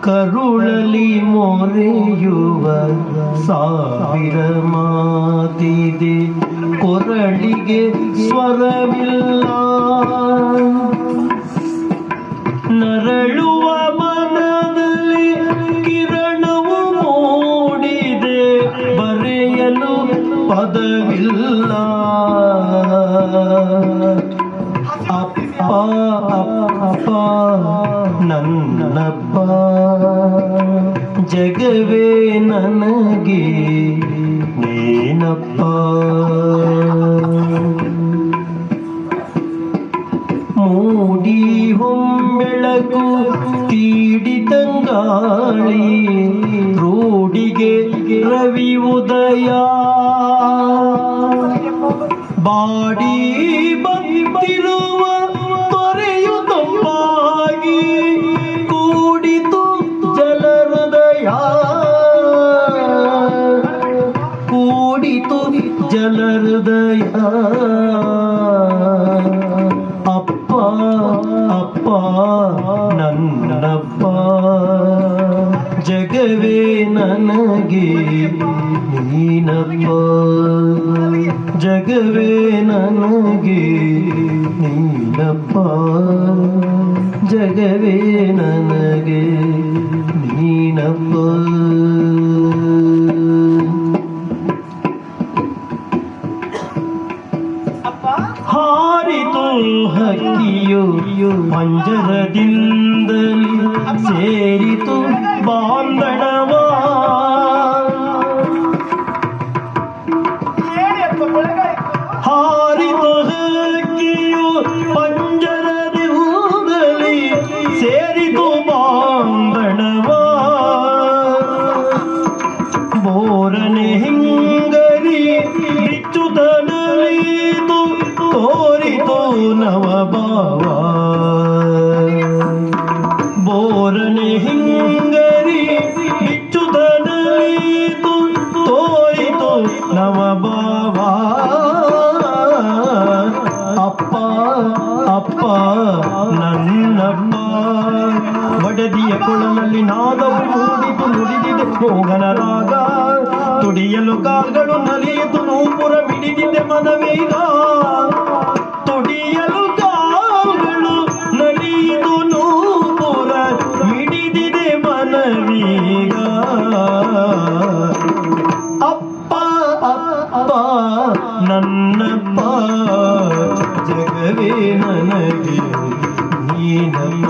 ಕರುಳಲಿ ಮೊರೆಯುವ ಸಾವಿರ ಮಾತಿದೆ ಕೊರಳಿಗೆ ಸ್ವರವಿಲ್ಲ. ನನ್ನಪ್ಪ ಜಗವೇ ನನಗೆ ನೀನಪ್ಪ ಮೂಡಿ ಹೊಂಬೆಳಗು ತೀಡಿ ತಂಗಾಳಿ ರೂಡಿಗೆ ರವಿ ಉದಯ. ಬಾಡಿ ಜಲಹೃದಯ ಅಪ್ಪ ಅಪ್ಪ ನನ್ನಪ್ಪ ಜಗವೇ ನನಗೆ ನೀನಪ್ಪ ಜಗವೇ ನನಗೆ ನೀನಪ್ಪ ಜಗವೇ ನನಗೆ ನೀನಪ್ಪ ಹಕ್ಕಿಯು ಪಂಜರದಿಂದಲಿ ಸೇರಿತು ಬಾಂಧಣವ. ಹಾರಿತು ಹಕ್ಕಿಯು ಪಂಜರದಿಂದಲಿ ಸೇರಿತು ಬಾಂಧಣವ. ಬೋರನೆ ಹಿಂಗರಿ ಬಿಚ್ಚುತನಲೀತು ಅಪ್ಪ ಅಪ್ಪ ನನ್ನಪ್ಪ ಒಡದಿಯ ಕೊಳಲಲ್ಲಿ ನಾದವು ಮೂಡಿತು ನುಡಿದಿದೆ ಹೋಗನ ರಾಗ, ತುಡಿಯಲು ಕಾಲ್ಗಳು ನಲಿಯಿತು. ನೂಪುರ ಬಿಡಿದಿದೆ ಮನವೀಗ. ನನ್ನ ಪಾಪ ಜಗವೇ ನನಗೆ ನೀನಮ್ಮ